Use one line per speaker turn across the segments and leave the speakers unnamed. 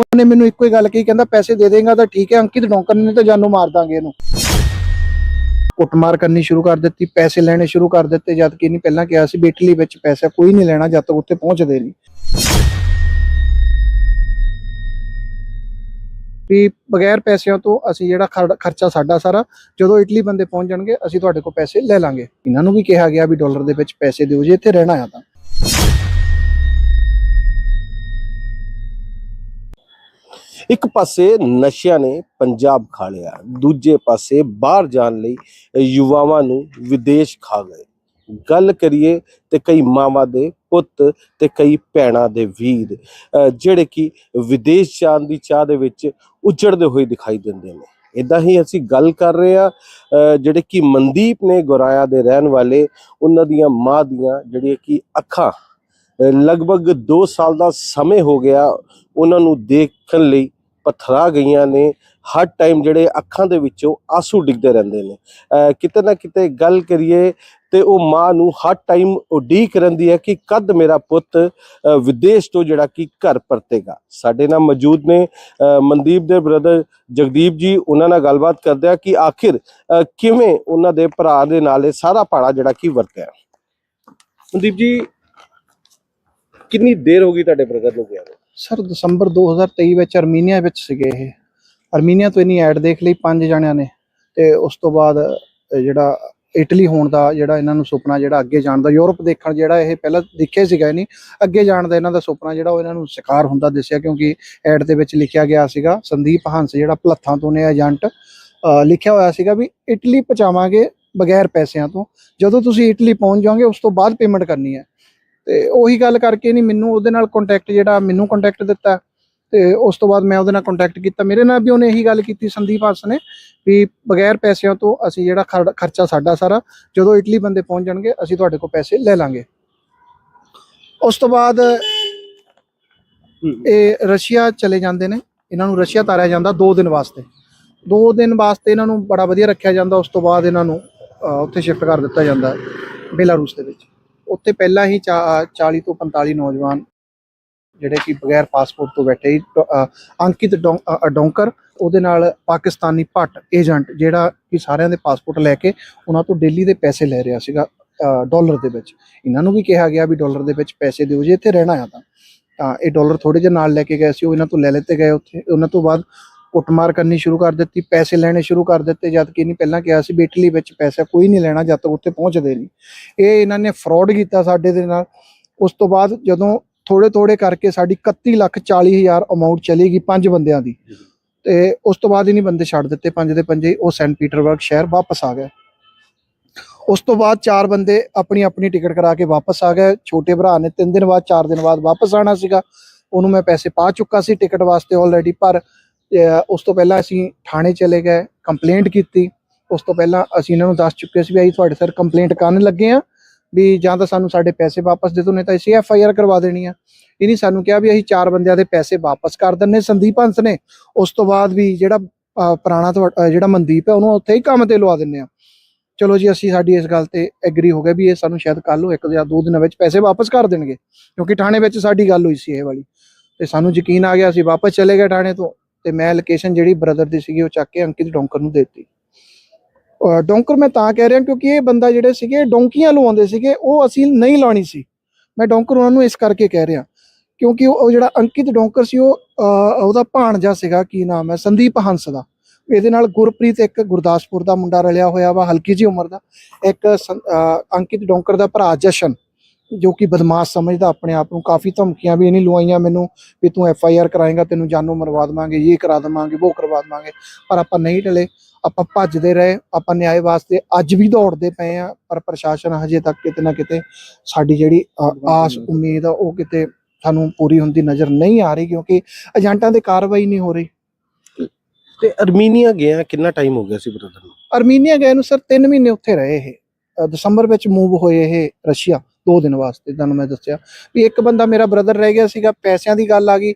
ਉਹਨੇ ਮੈਨੂੰ ਇੱਕੋ ਹੀ ਗੱਲ ਕਹੀ, ਕਹਿੰਦਾ ਪੈਸੇ ਦੇ ਦੇਗਾ ਤਾਂ ਠੀਕ ਹੈ, ਅੰਕਿਤ ਡੌਂਕਰ ਨੇ ਤਾਂ ਜਾਨੂ ਮਾਰ ਦਾਂਗੇ ਇਹਨੂੰ। ਕੁੱਟਮਾਰ ਕਰਨੀ ਸ਼ੁਰੂ ਕਰ ਦਿੱਤੀ, ਪੈਸੇ ਲੈਣੇ ਸ਼ੁਰੂ ਕਰ ਦਿੱਤੇ, ਜਦ ਕਿ ਨਹੀਂ ਪਹਿਲਾਂ ਕਿਹਾ ਸੀ ਵੀ ਇਟਲੀ ਵਿੱਚ ਪੈਸਾ ਕੋਈ ਨਹੀਂ ਲੈਣਾ, ਜਦ ਤੱਕ ਉੱਥੇ ਪਹੁੰਚਦੇ ਨਹੀਂ। ਵੀ ਬਗੈਰ ਪੈਸਿਆਂ ਤੋਂ ਅਸੀਂ ਜਿਹੜਾ ਖਰ- ਖਰਚਾ ਸਾਡਾ ਸਾਰਾ, ਜਦੋਂ ਇਟਲੀ ਬੰਦੇ ਪਹੁੰਚ ਜਾਣਗੇ, ਅਸੀਂ ਤੁਹਾਡੇ ਕੋਲ ਪੈਸੇ ਲੈ ਲਾਂਗੇ। ਇਹਨਾਂ ਨੂੰ ਵੀ ਕਿਹਾ ਗਿਆ ਵੀ ਡਾਲਰ ਦੇ ਵਿੱਚ ਪੈਸੇ ਦਿਓ, ਜੇ ਇੱਥੇ ਰਹਿਣਾ ਆ ਤਾਂ।
ਇੱਕ ਪਾਸੇ ਨਸ਼ਿਆਂ ਨੇ ਪੰਜਾਬ ਖਾ ਲਿਆ, ਦੂਜੇ ਪਾਸੇ ਬਾਹਰ ਜਾਣ ਲਈ ਯੁਵਾਵਾਂ ਨੂੰ ਵਿਦੇਸ਼ ਖਾ ਗਏ। ਗੱਲ ਕਰੀਏ ਤੇ ਕਈ ਮਾਵਾਂ ਦੇ ਪੁੱਤ ਤੇ ਕਈ ਭੈਣਾਂ ਦੇ ਵੀਰ ਜਿਹੜੇ ਕਿ ਵਿਦੇਸ਼ ਜਾਣ ਦੀ ਚਾਹ ਦੇ ਵਿੱਚ ਉਜੜਦੇ ਹੋਏ ਦਿਖਾਈ ਦਿੰਦੇ ਨੇ। ਇਦਾਂ ਹੀ ਅਸੀਂ ਗੱਲ ਕਰ ਰਹੇ ਆ ਜਿਹੜੇ ਕਿ ਮਨਦੀਪ ਨੇ ਗੁਰਾਇਆ ਦੇ ਰਹਿਣ ਵਾਲੇ, ਉਹਨਾਂ ਦੀਆਂ ਮਾਂ ਦੀਆਂ ਜਿਹੜੀਆਂ ਕਿ ਅੱਖਾਂ ਲਗਭਗ 2 ਸਾਲ ਦਾ ਸਮੇਂ ਹੋ ਗਿਆ ਉਹਨਾਂ ਨੂੰ ਦੇਖਣ ਲਈ ਪਥਰਾ ਗਈਆਂ ਨੇ, ਹਰ ਟਾਈਮ ਜਿਹੜੇ ਅੱਖਾਂ ਦੇ ਵਿੱਚੋਂ ਆਂਸੂ ਡਿੱਗਦੇ ਰਹਿੰਦੇ ਨੇ। ਕਿਤੇ ਨਾ ਕਿਤੇ ਗੱਲ ਕਰੀਏ ਤੇ ਉਹ ਮਾਂ ਨੂੰ ਹਰ ਟਾਈਮ ਉਡੀਕ ਰਹਿੰਦੀ ਹੈ ਕਿ ਕਦ ਮੇਰਾ ਪੁੱਤ ਵਿਦੇਸ਼ ਤੋਂ ਜਿਹੜਾ ਕਿ ਘਰ ਪਰਤੇਗਾ। ਸਾਡੇ ਨਾਲ ਮੌਜੂਦ ਨੇ, ਅਹ ਮਨਦੀਪ ਦੇ ਬ੍ਰਦਰ ਜਗਦੀਪ ਜੀ, ਉਹਨਾਂ ਨਾਲ ਗੱਲਬਾਤ ਕਰਦੇ ਆ ਕਿ ਆਖਿਰ, ਅਹ ਕਿਵੇਂ ਉਹਨਾਂ ਦੇ ਭਰਾ ਦੇ ਨਾਲ ਇਹ ਸਾਰਾ ਪਾੜਾ ਜਿਹੜਾ ਕਿ ਵਰਤਿਆ। ਮਨਦੀਪ ਜੀ, ਕਿੰਨੀ ਦੇਰ ਹੋ ਗਈ ਤੁਹਾਡੇ ਬ੍ਰਦਰ ਨੂੰ ਗਿਆ ਨੂੰ?
ਸਰ, ਦਸੰਬਰ 2023 ਵਿੱਚ ਅਰਮੀਨੀਆ ਵਿੱਚ ਸੀਗੇ ਇਹ। ਅਰਮੀਨੀਆ ਤੋਂ ਇਨੀ ਐਡ ਦੇਖ ਲਈ ਪੰਜ ਜਣਿਆਂ ਨੇ ਤੇ ਉਸ ਤੋਂ ਬਾਅਦ ਜਿਹੜਾ ਇਟਲੀ ਹੋਣ ਦਾ ਜਿਹੜਾ ਇਹਨਾਂ ਨੂੰ ਸੁਪਨਾ ਜਿਹੜਾ ਅੱਗੇ ਜਾਣ ਦਾ, ਯੂਰਪ ਦੇਖਣ ਜਿਹੜਾ ਇਹ ਪਹਿਲਾਂ ਦੇਖਿਆ ਸੀਗਾ ਨਹੀਂ, ਅੱਗੇ ਜਾਣ ਦਾ ਇਹਨਾਂ ਦਾ ਸੁਪਨਾ ਜਿਹੜਾ ਉਹ ਇਹਨਾਂ ਨੂੰ ਸ਼ਿਕਾਰ ਹੁੰਦਾ ਦਿਸਿਆ ਕਿਉਂਕਿ ਐਡ ਦੇ ਵਿੱਚ ਲਿਖਿਆ ਗਿਆ ਸੀਗਾ, ਸੰਦੀਪ ਹੰਸ ਜਿਹੜਾ ਭਲੱਥਾਂ ਤੋਂ ਨੇ ਏਜੰਟ ਲਿਖਿਆ ਹੋਇਆ ਸੀਗਾ ਵੀ ਇਟਲੀ ਪਹੁੰਚਾਵਾਂਗੇ ਬਗੈਰ ਪੈਸਿਆਂ ਤੋਂ। ਜਦੋਂ ਤੁਸੀਂ ਇਟਲੀ ਪਹੁੰਚ ਜਾਓਗੇ ਉਸ ਤੋਂ ਬਾਅਦ ਪੇਮੈਂਟ ਕਰਨੀ ਹੈ। ਤੇ ਉਹੀ ਗੱਲ ਕਰਕੇ ਨਹੀਂ ਮੈਨੂੰ ਉਹਦੇ ਨਾਲ ਕੰਟੈਕਟ ਜਿਹੜਾ ਮੈਨੂੰ ਕੰਟੈਕਟ ਦਿੱਤਾ ਤੇ ਉਸ ਤੋਂ ਬਾਅਦ ਮੈਂ ਉਹਦੇ ਨਾਲ ਕੰਟੈਕਟ ਕੀਤਾ। ਮੇਰੇ ਨਾਲ ਵੀ ਉਹਨੇ ਇਹੀ ਗੱਲ ਕੀਤੀ ਸੰਦੀਪ ਹੰਸ ਨੇ ਵੀ ਬਗੈਰ ਪੈਸਿਆਂ ਤੋਂ ਅਸੀਂ ਜਿਹੜਾ ਖਰ- ਖਰਚਾ ਸਾਡਾ ਸਾਰਾ ਜਦੋਂ ਇਟਲੀ ਬੰਦੇ ਪਹੁੰਚ ਜਾਣਗੇ ਅਸੀਂ ਤੁਹਾਡੇ ਕੋਲ ਪੈਸੇ ਲੈ ਲਾਂਗੇ। ਉਸ ਤੋਂ ਬਾਅਦ ਇਹ ਰਸ਼ੀਆ ਚਲੇ ਜਾਂਦੇ ਨੇ। ਇਹਨਾਂ ਨੂੰ ਰਸ਼ੀਆ ਤਾਰਿਆ ਜਾਂਦਾ 2 ਦਿਨ ਵਾਸਤੇ। 2 ਦਿਨ ਵਾਸਤੇ ਇਹਨਾਂ ਨੂੰ ਬੜਾ ਵਧੀਆ ਰੱਖਿਆ ਜਾਂਦਾ। ਉਸ ਤੋਂ ਬਾਅਦ ਇਹਨਾਂ ਨੂੰ ਉੱਥੇ ਸ਼ਿਫਟ ਕਰ ਦਿੱਤਾ ਜਾਂਦਾ ਬੇਲਾਰੂਸ ਦੇ ਵਿੱਚ। ਉੱਥੇ ਪਹਿਲਾਂ ਹੀ ਚਾ- 40 ਤੋਂ 45 ਨੌਜਵਾਨ ਜਿਹੜੇ ਕਿ ਬਗੈਰ ਪਾਸਪੋਰਟ ਤੋਂ ਬੈਠੇ ਸੀ ਅੰਕਿਤ ਡੌਂਕਰ ਉਹਦੇ ਨਾਲ ਪਾਕਿਸਤਾਨੀ ਭੱਟ ਏਜੰਟ ਜਿਹੜਾ ਕਿ ਸਾਰਿਆਂ ਦੇ ਪਾਸਪੋਰਟ ਲੈ ਕੇ ਉਹਨਾਂ ਤੋਂ ਡੇਲੀ ਦੇ ਪੈਸੇ ਲੈ ਰਿਹਾ ਸੀਗਾ ਅ, ਡਾਲਰ ਦੇ ਵਿੱਚ। ਇਹਨਾਂ ਨੂੰ ਵੀ ਕਿਹਾ ਗਿਆ ਵੀ ਡਾਲਰ ਦੇ ਵਿੱਚ ਪੈਸੇ ਦਿਓ ਜੇ ਇੱਥੇ ਰਹਿਣਾ ਆ ਤਾਂ। ਤਾਂ ਇਹ ਡਾਲਰ ਥੋੜੇ ਜਿਹੇ ਨਾਲ ਲੈ ਕੇ ਗਏ ਸੀ ਉਹ ਇਹਨਾਂ ਤੋਂ ਲੈ ਲੈਤੇ ਗਏ ਉੱਥੇ। ਉਹਨਾਂ ਤੋਂ ਬਾਅਦ ਕੁੱਟਮਾਰ ਕਰਨੀ ਸ਼ੁਰੂ ਕਰ ਦਿੱਤੀ ਪੈਸੇ ਲੈਣੇ ਸ਼ੁਰੂ ਕਰ ਦਿੱਤੇ ਜਦ ਕਿ ਨਹੀਂ ਪਹਿਲਾਂ ਕਿਹਾ ਸੀ ਵੀ ਇਟਲੀ ਵਿੱਚ ਪੈਸਾ ਕੋਈ ਨਹੀਂ ਲੈਣਾ ਜਦ ਤੱਕ ਉੱਥੇ ਪਹੁੰਚਦੇ ਨਹੀਂ। ਇਹ ਇਹਨਾਂ ਨੇ ਫਰਾਡ ਕੀਤਾ ਸਾਡੇ ਦੇ ਨਾਲ। ਉਸ ਤੋਂ ਬਾਅਦ ਜਦੋਂ ਥੋੜੇ ਥੋੜੇ ਕਰਕੇ ਸਾਡੀ 31 ਲੱਖ 40 ਹਜ਼ਾਰ ਅਮਾਉਂਟ ਚਲੀ ਗਈ ਪੰਜ ਬੰਦਿਆਂ ਦੀ। ਤੇ ਉਸ ਤੋਂ ਬਾਅਦ ਹੀ ਨਹੀਂ ਬੰਦੇ ਛੱਡ ਦਿੱਤੇ ਪੰਜ ਦੇ ਪੰਜੇ ਉਹ ਸੈਂਟ ਪੀਟਰਬਰਗ ਸ਼ਹਿਰ ਵਾਪਸ ਆ ਗਏ। ਉਸ ਤੋਂ ਬਾਅਦ ਚਾਰ ਬੰਦੇ ਆਪਣੀ ਆਪਣੀ ਟਿਕਟ ਕਰਾ ਕੇ ਵਾਪਸ ਆ ਗਏ। ਛੋਟੇ ਭਰਾ ਨੇ 3 ਦਿਨ ਬਾਅਦ 4 ਦਿਨ ਬਾਅਦ ਵਾਪਸ ਆਣਾ ਸੀਗਾ। ਉਹਨੂੰ ਮੈਂ ਪੈਸੇ ਪਾ ਚੁੱਕਾ ਸੀ ਟਿਕਟ ਵਾਸਤੇ ਆਲਰੇਡੀ ਪਰ ਉਸ ਤੋਂ ਪਹਿਲਾਂ ਅਸੀਂ ਥਾਣੇ ਚਲੇ ਗਏ ਕੰਪਲੇਂਟ ਕੀਤੀ। ਉਸ ਤੋਂ ਪਹਿਲਾਂ ਅਸੀਂ ਇਹਨਾਂ ਨੂੰ ਦੱਸ ਚੁੱਕੇ ਸੀ ਵੀ ਅਸੀਂ ਤੁਹਾਡੇ ਸਰ ਕੰਪਲੇਂਟ ਕਰਨ ਲੱਗੇ ਆ ਵੀ ਜਾਂ ਤਾਂ ਸਾਨੂੰ ਸਾਡੇ ਪੈਸੇ ਵਾਪਸ ਦੇ ਦਿਓ, ਨਹੀਂ ਤਾਂ ਅਸੀਂ ਐਫ ਆਈ ਆਰ ਕਰਵਾ ਦੇਣੀ ਆ। ਇਹਨੇ ਸਾਨੂੰ ਕਿਹਾ ਵੀ ਅਸੀਂ ਚਾਰ ਬੰਦਿਆਂ ਦੇ ਪੈਸੇ ਵਾਪਸ ਕਰ ਦਿੰਨੇ ਸੰਦੀਪ ਹੰਸ ਨੇ। ਉਸ ਤੋਂ ਬਾਅਦ ਵੀ ਜਿਹੜਾ ਪੁਰਾਣਾ ਤੁਹਾ- ਜਿਹੜਾ ਮਨਦੀਪ ਹੈ, ਉਹਨੂੰ ਉੱਥੇ ਹੀ ਕੰਮ ਤੇ ਲਵਾ ਦਿੰਨੇ ਆ ਚਲੋ ਜੀ, ਅਸੀਂ ਸਾਡੀ ਇਸ ਗੱਲ ਤੇ ਐਗਰੀ ਹੋ ਗਏ ਵੀ ਇਹ ਸਾਨੂੰ ਸ਼ਾਇਦ ਕੱਲ ਨੂੰ ਇੱਕ ਜਾਂ ਦੋ ਦਿਨਾਂ ਵਿੱਚ ਪੈਸੇ ਵਾਪਸ ਕਰ ਦੇਣਗੇ, ਕਿਉਂਕਿ ਥਾਣੇ ਵਿੱਚ ਸਾਡੀ ਗੱਲ ਹੋਈ ਸੀ ਇਹ ਵਾਲੀ। ਤੇ ਸਾਨੂੰ ਯਕੀਨ ਆ ਗਿਆ, ਅਸੀਂ ਵਾਪਸ ਚਲੇ ਗਏ ਥਾਣੇ ਤੋਂ। ਤੇ ਮੈਂ ਲੋਕੇਸ਼ਨ ਜਿਹੜੀ ਬ੍ਰਦਰ ਦੀ ਸੀਗੀ ਉਹ ਚੱਕ ਕੇ ਅੰਕਿਤ ਡੌਂਕਰ ਨੂੰ ਦਿੱਤੀ। ਅਹ ਮੈਂ ਤਾਂ ਕਹਿ ਰਿਹਾ ਕਿਉਂਕਿ ਇਹ ਬੰਦਾ ਜਿਹੜੇ ਸੀਗੇ ਡੌਂਕੀਆਂ ਲਵਾਉਂਦੇ ਸੀਗੇ ਉਹ ਅਸੀਂ ਨਹੀਂ ਲਾਣੀ ਸੀ। ਮੈਂ ਡੌਂਕਰ ਉਹਨਾਂ ਨੂੰ ਇਸ ਕਰਕੇ ਕਹਿ ਰਿਹਾ ਕਿਉਂਕਿ ਉਹ ਜਿਹੜਾ ਅੰਕਿਤ ਡੋਂਕਰ ਸੀ ਉਹ ਅਹ, ਉਹਦਾ ਭਾਣਜਾ ਸੀਗਾ ਕੀ ਨਾਮ ਹੈ ਸੰਦੀਪ ਹੰਸ ਦਾ। ਇਹਦੇ ਨਾਲ ਗੁਰਪ੍ਰੀਤ ਇੱਕ ਗੁਰਦਾਸਪੁਰ ਦਾ ਮੁੰਡਾ ਰਲਿਆ ਹੋਇਆ ਵਾ ਹਲਕੀ ਜਿਹੀ ਉਮਰ ਦਾ। ਇੱਕ ਅੰਕਿਤ ਡੋਂਕਰ ਦਾ ਭਰਾ ਜਸ਼ਨ। ਜੋ ਕਿ ਬਦਮਾਸ਼ ਸਮਝਦਾ ਆਪਣੇ ਆਪ ਨੂੰ ਕਾਫੀ ਧਮਕੀਆਂ ਵੀ ਇਹਨੇ ਲਵਾਈਆਂ ਮੈਨੂੰ ਵੀ ਤੂੰ ਐਫ ਆਈ ਆਰ ਕਰਾਏਗਾ ਤੈਨੂੰ ਜਾਨੋਂ ਮਰਵਾ ਦੇਵਾਂਗੇ ਇਹ ਕਰਾ ਦੇਵਾਂਗੇ ਉਹ ਕਰਵਾ ਦੇਵਾਂਗੇ। ਪਰ ਆਪਾਂ ਨਹੀਂ ਟਲੇ ਆਪਾਂ ਭੱਜਦੇ ਰਹੇ ਆਪਾਂ ਨਿਆਂ ਵਾਸਤੇ ਅੱਜ ਵੀ ਦੌੜਦੇ ਪਏ ਆ ਪਰ ਪ੍ਰਸ਼ਾਸਨ ਹਜੇ ਤੱਕ ਕਿਤੇ ਨਾ ਕਿਤੇ ਸਾਡੀ ਜਿਹੜੀ ਆਸ ਉਮੀਦ ਆ ਉਹ ਕਿਤੇ ਸਾਨੂੰ ਪੂਰੀ ਹੁੰਦੀ ਨਜ਼ਰ ਨਹੀਂ ਆ ਰਹੀ ਕਿਉਂਕਿ ਏਜੰਟਾਂ ਤੇ ਕਾਰਵਾਈ ਨਹੀਂ ਹੋ ਰਹੀ।
ਤੇ ਅਰਮੀਨੀਆ ਗਿਆ ਕਿੰਨਾ ਟਾਈਮ ਹੋ ਗਿਆ ਸੀ ਬ੍ਰਦਰ ਨੂੰ?
ਅਰਮੀਨੀਆ ਗਏ ਨੂੰ ਸਰ 3 ਮਹੀਨੇ ਉੱਥੇ ਰਹੇ ਇਹ। ਦਸੰਬਰ ਵਿੱਚ ਮੂਵ ਹੋਏ ਇਹ ਰਸ਼ੀਆ। 2 ਦਿਨ ਵਾਸਤੇ ਤੁਹਾਨੂੰ ਮੈਂ ਦੱਸਿਆ। ਵੀ ਇੱਕ ਬੰਦਾ ਮੇਰਾ ਬ੍ਰਦਰ ਰਹਿ ਗਿਆ ਸੀਗਾ ਪੈਸਿਆਂ ਦੀ ਗੱਲ ਆ ਗਈ।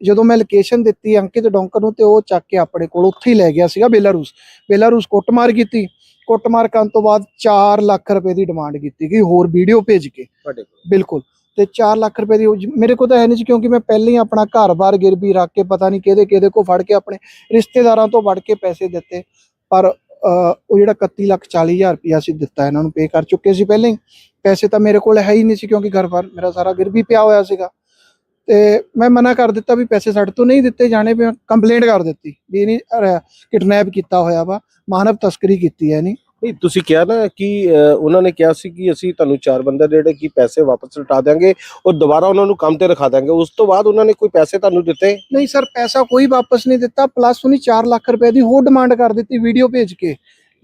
ਜਦੋਂ ਮੈਂ ਲੋਕੇਸ਼ਨ ਦਿੱਤੀ ਅੰਕਿਤ ਡੌਂਕਰ ਨੂੰ ਤੇ ਉਹ ਚੱਕ ਕੇ ਆਪਣੇ ਕੋਲ ਉੱਥੇ ਹੀ ਲੈ ਗਿਆ ਸੀਗਾ ਬੇਲਾਰੂਸ। ਬੇਲਾਰੂਸ ਕੁੱਟਮਾਰ ਕੀਤੀ। ਕੁੱਟਮਾਰ ਕਰਨ ਤੋਂ ਬਾਅਦ 4 ਲੱਖ ਰੁਪਏ ਦੀ ਡਿਮਾਂਡ ਕੀਤੀ ਗਈ ਹੋਰ ਵੀਡੀਓ ਭੇਜ ਕੇ। ਬਿਲਕੁਲ। ਤੇ 4 ਲੱਖ ਰੁਪਏ ਦੀ ਮੇਰੇ ਕੋਲ ਤਾਂ ਹੈ ਨਹੀਂ ਕਿਉਂਕਿ ਮੈਂ ਪਹਿਲਾਂ ਹੀ ਆਪਣਾ ਘਰ-ਬਾਰ ਗਿਰਵੀ ਰੱਖ ਕੇ ਪਤਾ ਨਹੀਂ ਕਿਹਦੇ ਕਿਹਦੇ ਕੋ ਫੜ ਕੇ ਆਪਣੇ ਰਿਸ਼ਤੇਦਾਰਾਂ ਤੋਂ ਵੜ ਕੇ ਪੈਸੇ ਦਿੱਤੇ। ਪਰ ਉਹ ਜਿਹੜਾ 31 ਲੱਖ 40 ਹਜ਼ਾਰ ਰੁਪਇਆ ਸੀ ਦਿੱਤਾ ਇਹਨਾਂ ਨੂੰ ਪੇ ਕਰ ਚੁੱਕੇ ਸੀ ਪਹਿਲਾਂ ਹੀ। ਪੈਸੇ ਤਾਂ ਮੇਰੇ ਕੋਲ ਹੈ ਹੀ ਨਹੀਂ ਸੀ ਕਿਉਂਕਿ ਘਰ-ਬਾਰ ਮੇਰਾ ਸਾਰਾ ਗਿਰਵੀ ਪਿਆ ਹੋਇਆ ਸੀਗਾ। ਤੇ ਮੈਂ ਮਨਾ ਕਰ ਦਿੱਤਾ ਵੀ ਪੈਸੇ ਸਾਡੇ ਤੋਂ ਨਹੀਂ ਦਿੱਤੇ ਜਾਣੇ ਵੀ ਕੰਪਲੇਂਟ ਕਰ ਦਿੱਤੀ ਵੀ ਨਹੀਂ ਕਿਡਨੈਪ ਕੀਤਾ ਹੋਇਆ ਵਾ ਮਾਨਵ ਤਸਕਰੀ ਕੀਤੀ ਹੈ ਨਹੀਂ
ਨਹੀਂ ਤੁਸੀਂ ਕਿਹਾ ਨਾ ਕਿ ਉਹਨਾਂ ਨੇ ਕਿਹਾ ਸੀ ਕਿ ਅਸੀਂ ਤੁਹਾਨੂੰ ਚਾਰ ਬੰਦੇ ਜਿਹੜੇ ਕਿ ਪੈਸੇ ਵਾਪਸ ਲਟਾ ਦਿਆਂਗੇ ਔਰ ਦੁਬਾਰਾ ਉਹਨਾਂ ਨੂੰ ਕੰਮ ਤੇ ਰਖਾ ਦਿਆਂਗੇ। ਉਸ ਤੋਂ ਬਾਅਦ ਉਹਨਾਂ ਨੇ ਕੋਈ ਪੈਸੇ ਤੁਹਾਨੂੰ ਦਿੱਤੇ?
ਨਹੀਂ ਸਰ ਪੈਸਾ ਕੋਈ ਵਾਪਸ ਨਹੀਂ ਦਿੱਤਾ ਪਲੱਸ ਉਹਨੇ 4 ਲੱਖ ਰੁਪਏ ਦੀ ਹੋਰ ਡਿਮਾਂਡ ਕਰ ਦਿੱਤੀ ਵੀਡੀਓ ਭੇਜ ਕੇ।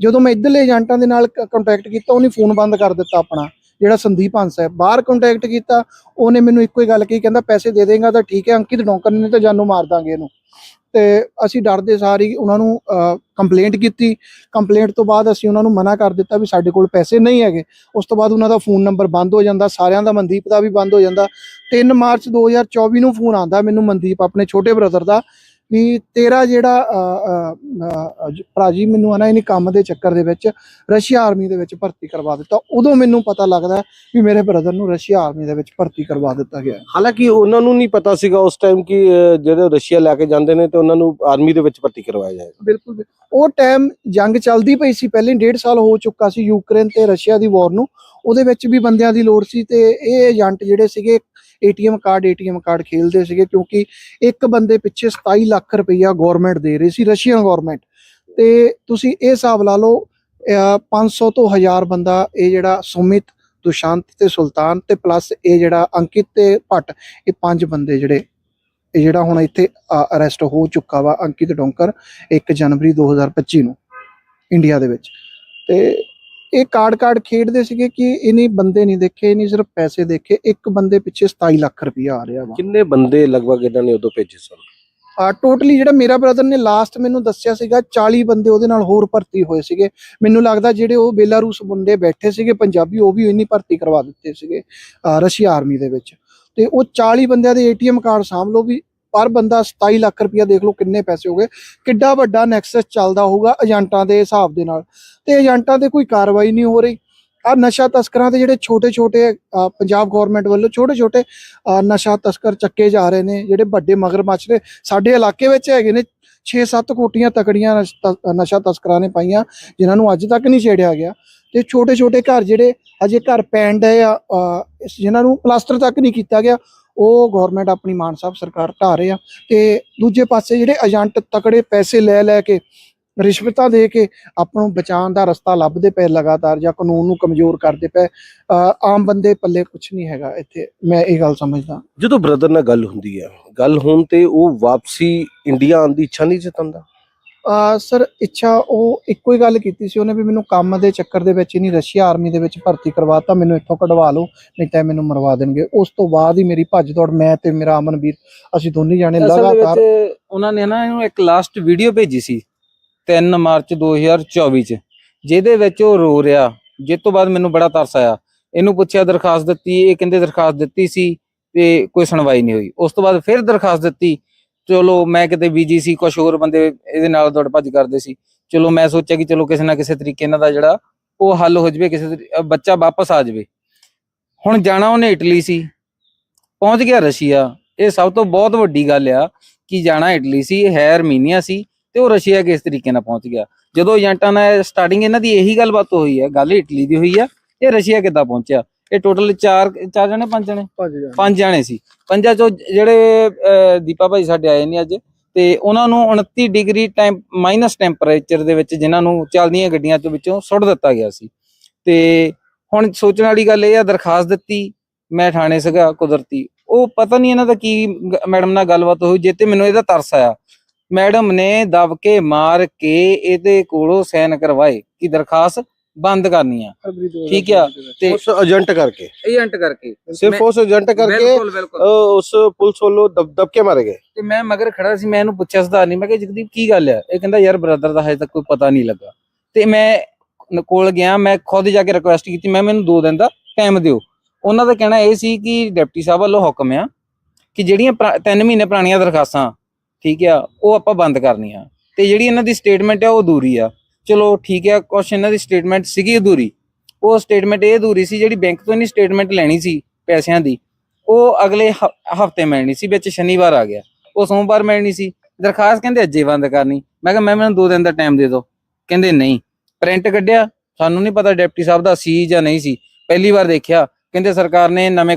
ਜਦੋਂ ਮੈਂ ਇੱਧਰਲੇ ਏਜੰਟਾਂ ਦੇ ਨਾਲ ਕੰਟੈਕਟ ਕੀਤਾ ਉਹਨੇ ਫੋਨ ਬੰਦ ਕਰ ਦਿੱਤਾ ਆਪਣਾ। ਜਿਹੜਾ ਸੰਦੀਪ ਹੰਸ ਹੈ, ਬਾਹਰ ਕੰਟੈਕਟ ਕੀਤਾ, ਉਹਨੇ ਮੈਨੂੰ ਇੱਕੋ ਹੀ ਗੱਲ ਕਹੀ, ਕਹਿੰਦਾ ਪੈਸੇ ਦੇ ਦੇਗਾ ਤਾਂ ਠੀਕ ਹੈ, ਅੰਕਿਤ ਡੌਂਕਰ ਨੇ ਤਾਂ ਜਾਨੋਂ ਮਾਰ ਦਾਂਗੇ ਇਹਨੂੰ। ਤੇ ਅਸੀਂ ਡਰਦੇ ਸਾਰੀ ਉਹਨਾਂ ਨੂੰ ਕੰਪਲੇਂਟ ਕੀਤੀ। ਕੰਪਲੇਂਟ ਤੋਂ ਬਾਅਦ ਅਸੀਂ ਉਹਨਾਂ ਨੂੰ ਮਨਾ ਕਰ ਦਿੱਤਾ ਵੀ ਸਾਡੇ ਕੋਲ ਪੈਸੇ ਨਹੀਂ ਹੈਗੇ। ਉਸ ਤੋਂ ਬਾਅਦ ਉਹਨਾਂ ਦਾ ਫੋਨ ਨੰਬਰ ਬੰਦ ਹੋ ਜਾਂਦਾ, ਸਾਰਿਆਂ ਦਾ, ਮਨਦੀਪ ਦਾ ਵੀ ਬੰਦ ਹੋ ਜਾਂਦਾ। 3 ਮਾਰਚ 2024 ਨੂੰ ਫੋਨ ਆਂਦਾ ਮੈਨੂੰ ਮਨਦੀਪ, ਆਪਣੇ ਛੋਟੇ ਬ੍ਰਦਰ ਦਾ। ਵੀ ਤੇਰਾ ਜਿਹੜਾ ਅ, ਅ, ਅ, ਜ- ਭਰਾ ਜੀ ਮੈਨੂੰ ਆਣਾ ਇਹਨੇ ਕੰਮ ਦੇ ਚੱਕਰ ਦੇ ਵਿੱਚ ਰਸ਼ੀਆ ਆਰਮੀ ਦੇ ਵਿੱਚ ਭਰਤੀ ਕਰਵਾ ਦਿੱਤਾ। ਉਦੋਂ ਮੈਨੂੰ ਪਤਾ ਲੱਗਦਾ ਵੀ ਮੇਰੇ ਬ੍ਰਦਰ ਨੂੰ ਰਸ਼ੀਆ ਆਰਮੀ ਦੇ ਵਿੱਚ ਭਰਤੀ ਕਰਵਾ ਦਿੱਤਾ ਗਿਆ।
ਹਾਲਾਂਕਿ ਉਹਨਾਂ ਨੂੰ ਨਹੀਂ ਪਤਾ ਸੀਗਾ ਉਸ ਟਾਈਮ ਕਿ ਜਿਹੜੇ ਰਸ਼ੀਆ ਲੈ ਕੇ ਜਾਂਦੇ ਨੇ ਤੇ ਉਹਨਾਂ ਨੂੰ ਆਰਮੀ ਦੇ ਵਿੱਚ ਭਰਤੀ ਕਰਵਾਇਆ ਜਾਏਗਾ।
ਬਿਲਕੁਲ ਬਿਲਕੁਲ। ਉਹ ਟਾਈਮ ਜੰਗ ਚੱਲਦੀ ਪਈ ਸੀ। ਪਹਿਲੇ ਡੇਢ ਸਾਲ ਹੋ ਚੁੱਕਾ ਸੀ ਯੂਕਰੇਨ ਤੇ ਰਸ਼ੀਆ ਦੀ ਵਾਰ ਨੂੰ। ਉਹਦੇ ਵਿੱਚ ਵੀ ਬੰਦਿਆਂ ਦੀ ਲੋੜ ਸੀ ਤੇ ਇਹ ਏਜੰਟ ਜਿਹੜੇ ਸੀਗੇ ਏਟੀਐਮ ਕਾਰਡ ਏਟੀਐਮ ਕਾਰਡ ਖੇਲਦੇ ਸੀਗੇ ਕਿਉਂਕਿ ਇੱਕ ਬੰਦੇ ਪਿੱਛੇ 27 ਲੱਖ ਰੁਪਈਆ ਗਵਰਨਮੈਂਟ ਦੇ ਰਹੀ ਸੀ, ਰਸ਼ੀਅਨ ਗਵਰਨਮੈਂਟ ਤੇ ਤੁਸੀਂ ਇਹ ਹਿਸਾਬ ਲਾ ਲਓ, ਅਹ 500 ਤੋਂ 1000 ਬੰਦਾ ਇਹ ਜਿਹੜਾ ਸੁਮਿਤ, ਦੁਸ਼ਾਂਤ ਤੇ ਸੁਲਤਾਨ ਤੇ ਪਲੱਸ ਇਹ ਜਿਹੜਾ ਅੰਕਿਤ ਤੇ ਭੱਟ, ਇਹ ਪੰਜ ਬੰਦੇ ਜਿਹੜੇ, ਇਹ ਜਿਹੜਾ ਹੁਣ ਇੱਥੇ ਅਰੈਸਟ ਹੋ ਚੁੱਕਾ ਵਾ ਅੰਕਿਤ ਡੋਂਕਰ 1 ਜਨਵਰੀ 2025 ਨੂੰ, ਇੰਡੀਆ ਦੇ ਵਿੱਚ। ਤੇ ਇਹ ਕਾਰਡ ਕਾਰਡ ਖੇਡਦੇ ਸੀਗੇ ਕਿ ਇਹਨੇ ਬੰਦੇ ਨਹੀਂ ਦੇਖੇ ਇਹਨੇ ਸਿਰਫ ਪੈਸੇ ਦੇਖੇ ਇੱਕ ਬੰਦੇ ਪਿੱਛੇ 27 ਲੱਖ ਰੁਪਇਆ ਆ ਰਿਹਾ ਵਾ।
ਕਿੰਨੇ ਬੰਦੇ ਲਗਭਗ ਇਹਨਾਂ ਨੇ ਉਦੋਂ ਭੇਜੇ ਸਨ?
ਆ ਟੋਟਲੀ ਜਿਹੜਾ ਮੇਰਾ ਬ੍ਰਦਰ ਨੇ ਲਾਸਟ ਮੈਨੂੰ ਦੱਸਿਆ ਸੀਗਾ 40 ਬੰਦੇ ਉਹਦੇ ਨਾਲ ਹੋਰ ਭਰਤੀ ਹੋਏ ਸੀਗੇ। ਮੈਨੂੰ ਲੱਗਦਾ ਜਿਹੜੇ ਉਹ ਬੇਲਾਰੂਸ ਮੁੰਡੇ ਬੈਠੇ ਸੀਗੇ ਪੰਜਾਬੀ ਉਹ ਵੀ ਇੰਨੀ ਭਰਤੀ ਕਰਵਾ ਦਿੱਤੇ ਸੀਗੇ ਰਸ਼ੀਆ ਆਰਮੀ ਦੇ ਵਿੱਚ। ਤੇ ਉਹ 40 ਬੰਦਿਆਂ ਦੇ ਏਟੀਐਮ ਕਾਰਡ ਸਾਂਭ ਲਓ ਵੀ ਪਰ ਬੰਦਾ 27 ਲੱਖ ਰੁਪਇਆ ਦੇਖ ਲਓ ਕਿੰਨੇ ਪੈਸੇ ਹੋ ਗਏ। ਕਿੱਡਾ ਵੱਡਾ ਨੈਕਸਸ ਚੱਲਦਾ ਹੋਊਗਾ ਏਜੰਟਾਂ ਦੇ ਹਿਸਾਬ ਦੇ ਨਾਲ। ਤੇ ਏਜੰਟਾਂ ਤੇ ਕੋਈ ਕਾਰਵਾਈ ਨਹੀਂ ਹੋ ਰਹੀ। ਆ ਨਸ਼ਾ ਤਸਕਰਾਂ ਦੇ ਜਿਹੜੇ ਛੋਟੇ ਛੋਟੇ ਪੰਜਾਬ ਗਵਰਨਮੈਂਟ ਵੱਲੋਂ ਛੋਟੇ ਛੋਟੇ ਨਸ਼ਾ ਤਸਕਰ ਚੱਕੇ ਜਾ ਰਹੇ ਨੇ, ਜਿਹੜੇ ਵੱਡੇ ਮਗਰਮੱਛ ਨੇ। ਸਾਡੇ ਇਲਾਕੇ ਵਿੱਚ ਹੈਗੇ ਨੇ 6-7 ਕੋਟੀਆਂ ਤਕੜੀਆਂ ਨਸ਼ਾ ਤਸਕਰਾਂ ਨੇ ਪਾਈਆਂ, ਜਿਨ੍ਹਾਂ ਨੂੰ ਅੱਜ ਤੱਕ ਨਹੀਂ ਛੇੜਿਆ ਗਿਆ। ਤੇ ਛੋਟੇ ਛੋਟੇ ਘਰ ਜਿਹੜੇ, ਅਜੇ ਘਰ ਪੈਣ ਡਏ ਆ ਜਿਨ੍ਹਾਂ ਨੂੰ ਪਲਾਸਟਰ ਤੱਕ ਨਹੀਂ ਕੀਤਾ ਗਿਆ। ਉਹ ਗਵਰਨਮੈਂਟ ਆਪਣੀ ਮਾਨ ਸਾਹਿਬ ਸਰਕਾਰ ਢਾ ਰਹੇ ਆ ਤੇ ਦੂਜੇ ਪਾਸੇ ਜਿਹੜੇ ਏਜੰਟ ਤਕੜੇ ਪੈਸੇ ਲੈ ਲੈ ਕੇ, ਰਿਸ਼ਵਤਾਂ ਦੇ ਕੇ ਆਪਾਂ ਨੂੰ ਬਚਾਉਣ ਦਾ ਰਸਤਾ ਲੱਭਦੇ ਪਏ ਲਗਾਤਾਰ ਜਾਂ ਕਾਨੂੰਨ ਨੂੰ ਕਮਜ਼ੋਰ ਕਰਦੇ ਪਏ ਆਮ ਬੰਦੇ ਪੱਲੇ ਕੁਝ ਨਹੀਂ ਹੈਗਾ ਇੱਥੇ, ਮੈਂ ਇਹ ਗੱਲ ਸਮਝਦਾ।
ਜਦੋਂ ਬ੍ਰਦਰ ਨਾਲ ਗੱਲ ਹੁੰਦੀ ਹੈ ਗੱਲ ਹੋਣ ਤੇ ਉਹ ਵਾਪਸੀ ਇੰਡੀਆ ਆਉਣ ਦੀ ਇੱਛਾ ਨਹੀਂ ਜਤਾਉਂਦਾ?
ਸਰ ਇੱਛਾ ਉਹ ਇੱਕੋ ਹੀ ਗੱਲ ਕੀਤੀ ਸੀ ਉਹਨੇ ਵੀ ਮੈਨੂੰ ਕੰਮ ਦੇ ਚੱਕਰ ਦੇ ਵਿੱਚ ਹੀ ਨਹੀਂ ਰਸ਼ੀਆ ਆਰਮੀ ਦੇ ਵਿੱਚ ਭਰਤੀ ਕਰਵਾਤਾ ਮੈਨੂੰ ਇੱਥੋਂ ਕਢਵਾ ਲਓ ਨਹੀਂ ਤਾਂ ਮੈਨੂੰ ਮਰਵਾ ਦੇਣਗੇ। ਉਸ ਤੋਂ ਬਾਅਦ ਹੀ ਮੇਰੀ ਭੱਜ ਦੌੜ ਮੈਂ ਤੇ ਮੇਰਾ ਅਮਨਵੀਰ ਅਸੀਂ ਦੋਨੇ ਜਾਣੇ ਲਗਾਤਾਰ
ਉਹਨਾਂ ਨੇ ਨਾ ਇਹਨੂੰ ਇੱਕ ਲਾਸਟ ਵੀਡੀਓ ਭੇਜੀ ਸੀ 3 ਮਾਰਚ 2024 ਚ ਜਿਹਦੇ ਵਿੱਚ ਉਹ ਰੋ ਰਿਹਾ। ਜਿਸ ਤੋਂ ਬਾਅਦ ਮੈਨੂੰ ਬੜਾ ਤਰਸ ਆਇਆ। ਇਹਨੂੰ ਪੁੱਛਿਆ ਦਰਖਾਸਤ ਦਿੱਤੀ ਇਹ ਕਹਿੰਦੇ ਦਰਖਾਸਤ ਦਿੱਤੀ ਸੀ ਤੇ ਕੋਈ ਸੁਣਵਾਈ ਨਹੀਂ ਹੋਈ। ਉਸ ਤੋਂ ਬਾਅਦ ਫਿਰ ਦਰਖਾਸਤ ਦਿੱਤੀ ਚਲੋ ਮੈਂ ਕਿਤੇ ਬੀਜੀ ਸੀ ਕੁਝ ਹੋਰ ਬੰਦੇ ਇਹਦੇ ਨਾਲ ਦੌੜ ਭੱਜ ਕਰਦੇ ਸੀ। ਚਲੋ ਮੈਂ ਸੋਚਿਆ ਕਿ ਚਲੋ ਕਿਸੇ ਨਾ ਕਿਸੇ ਤਰੀਕੇ ਇਹਨਾਂ ਦਾ ਜਿਹੜਾ ਉਹ ਹੱਲ ਹੋ ਜਵੇ, ਕਿਸੇ ਤਰੀ- ਬੱਚਾ ਵਾਪਸ ਆ ਜਵੇ। ਹੁਣ ਜਾਣਾ ਉਹਨੇ ਇਟਲੀ ਸੀ, ਪਹੁੰਚ ਗਿਆ ਰਸ਼ੀਆ। ਇਹ ਸਭ ਤੋਂ ਬਹੁਤ ਵੱਡੀ ਗੱਲ ਆ ਕਿ ਜਾਣਾ ਇਟਲੀ ਸੀ ਹੈ ਅਰਮੀਨੀਆ ਸੀ ਤੇ ਉਹ ਰਸ਼ੀਆ ਕਿਸ ਤਰੀਕੇ ਨਾਲ ਪਹੁੰਚ ਗਿਆ। ਜਦੋਂ ਏਜੰਟਾਂ ਨਾਲ ਸਟਾਰਟਿੰਗ ਇਹਨਾਂ ਦੀ ਇਹੀ ਗੱਲਬਾਤ ਹੋਈ ਹੈ, ਗੱਲ ਇਟਲੀ ਦੀ ਹੋਈ ਆ, ਇਹ ਰਸ਼ੀਆ ਕਿੱਦਾਂ ਪਹੁੰਚਿਆ? ਇਹ ਟੋਟਲ 4 ਚਾਰ ਜਣੇ ਪੰਜ ਜਣੇ? ਪੰਜ ਜਣੇ। ਸੀ। ਪੰਜਾਂ ਚੋਂ ਜਿਹੜੇ ਅਹ, ਦੀਪਾ ਭਾਈ ਸਾਡੇ ਆਏ ਨੇ ਅੱਜ ਤੇ ਉਹਨਾਂ ਨੂੰ 29 ਡਿਗਰੀ ਟੈਂਪ ਮਾਈਨਸ ਟੈਂਪਰੇਚਰ ਦੇ ਵਿੱਚ ਜਿਨ੍ਹਾਂ ਨੂੰ ਚੱਲਦੀਆਂ ਗੱਡੀਆਂ ਤੋਂ ਵਿੱਚੋਂ ਸੁੱਟ ਦਿੱਤਾ ਗਿਆ ਸੀ। ਤੇ ਹੁਣ ਸੋਚਣ ਵਾਲੀ ਗੱਲ ਇਹ ਆ ਦਰਖਾਸਤ ਦਿੱਤੀ ਮੈਂ ਥਾਣੇ ਸੀਗਾ ਕੁਦਰਤੀ। ਉਹ ਪਤਾ ਨਹੀਂ ਇਹਨਾਂ ਦਾ ਕੀ ਮੈਡਮ ਨਾਲ ਗੱਲਬਾਤ ਹੋਈ ਜੇ ਤੇ ਮੈਨੂੰ ਇਹਦਾ ਤਰਸ ਆਇਆ। ਮੈਡਮ ਨੇ ਦਬ ਕੇ ਮਾਰ ਕੇ ਇਹਦੇ ਕੋਲੋਂ ਸਾਈਨ ਕਰਵਾਏ। ਕਿ ਦਰਖਾਸਤ? ਬੰਦ ਕਰਨੀ ਆ। ਠੀਕ ਆ, ਤੇ
ਉਸ ਏਜੰਟ ਕਰਕੇ?
ਏਜੰਟ ਕਰਕੇ।
ਸਿਰਫ ਉਸ ਏਜੰਟ ਕਰਕੇ ਉਸ ਪੁਲਿਸ ਵੱਲੋਂ ਦਬ ਦਬ ਕੇ ਮਾਰੇ ਗਏ?
ਤੇ ਮੈਂ ਮਗਰ ਖੜਾ ਸੀ ਮੈਂ ਇਹਨੂੰ ਪੁੱਛਿਆ ਸਦਾ ਨਹੀਂ ਮੈਂ ਕਿਹਾ ਜਗਦੀਪ ਕੀ ਗੱਲ ਆ? ਇਹ ਕਹਿੰਦਾ ਯਾਰ ਬ੍ਰਦਰ ਦਾ ਹਜੇ ਤੱਕ ਕੋਈ ਪਤਾ ਨਹੀਂ ਲੱਗਾ। ਤੇ ਮੈਂ ਕੋਲ ਗਿਆ ਮੈਂ ਖੁਦ ਜਾ ਕੇ ਰਿਕੁਐਸਟ ਕੀਤੀ ਮੈਂ ਮੈਨੂੰ 2 ਦਿਨ ਦਾ ਟਾਈਮ ਦਿਓ। ਉਹਨਾਂ ਦਾ ਕਹਿਣਾ ਇਹ ਸੀ ਕਿ ਡਿਪਟੀ ਸਾਹਿਬ ਵੱਲੋਂ ਹੁਕਮ ਆ ਕਿ ਜਿਹੜੀਆਂ 3 ਮਹੀਨੇ ਪੁਰਾਣੀਆਂ ਦਰਖਾਸਤਾਂ ਠੀਕ ਆ ਉਹ ਆਪਾਂ ਬੰਦ ਕਰਨੀਆਂ। ਤੇ ਜਿਹੜੀ ਇਹਨਾਂ ਦੀ ਸਟੇਟਮੈਂਟ ਆ ਉਹ ਅਧੂਰੀ ਆ। ਚਲੋ ਠੀਕ ਹੈ, ਕੁਛ ਇਹਨਾਂ ਦੀ ਸਟੇਟਮੈਂਟ ਸੀਗੀ ਅਧੂਰੀ। ਉਹ ਸਟੇਟਮੈਂਟ ਇਹ ਅਧੂਰੀ ਸੀ ਜਿਹੜੀ ਬੈਂਕ ਤੋਂ ਇਹਨੀ ਸਟੇਟਮੈਂਟ ਲੈਣੀ ਸੀ ਪੈਸਿਆਂ ਦੀ। ਉਹ ਅਗਲੇ ਹਫ਼ਤੇ ਮਿਲਣੀ ਸੀ, ਵਿੱਚ ਸ਼ਨੀਵਾਰ ਆ ਗਿਆ। ਉਹ ਸੋਮਵਾਰ ਮਿਲਣੀ ਸੀ। ਦਰਖਾਸਤ ਕਹਿੰਦੇ ਅੱਜੇ ਬੰਦ ਕਰਨੀ। ਮੈਂ ਕਿਹਾ, ਮੈਂ, ਮੈਨੂੰ ਦੋ ਦਿਨ ਦਾ ਟਾਈਮ ਦੇ ਦਿਓ। ਕਹਿੰਦੇ, ਨਹੀਂ। ਪ੍ਰਿੰਟ ਕੱਢਿਆ। ਸਾਨੂੰ ਨਹੀਂ ਪਤਾ, ਡਿਪਟੀ ਸਾਹਿਬ ਦਾ ਸੀ ਜਾਂ ਨਹੀਂ ਸੀ। ਪਹਿਲੀ ਵਾਰ ਦੇਖਿਆ। ਕਹਿੰਦੇ, ਸਰਕਾਰ ਨੇ ਨਵੇਂ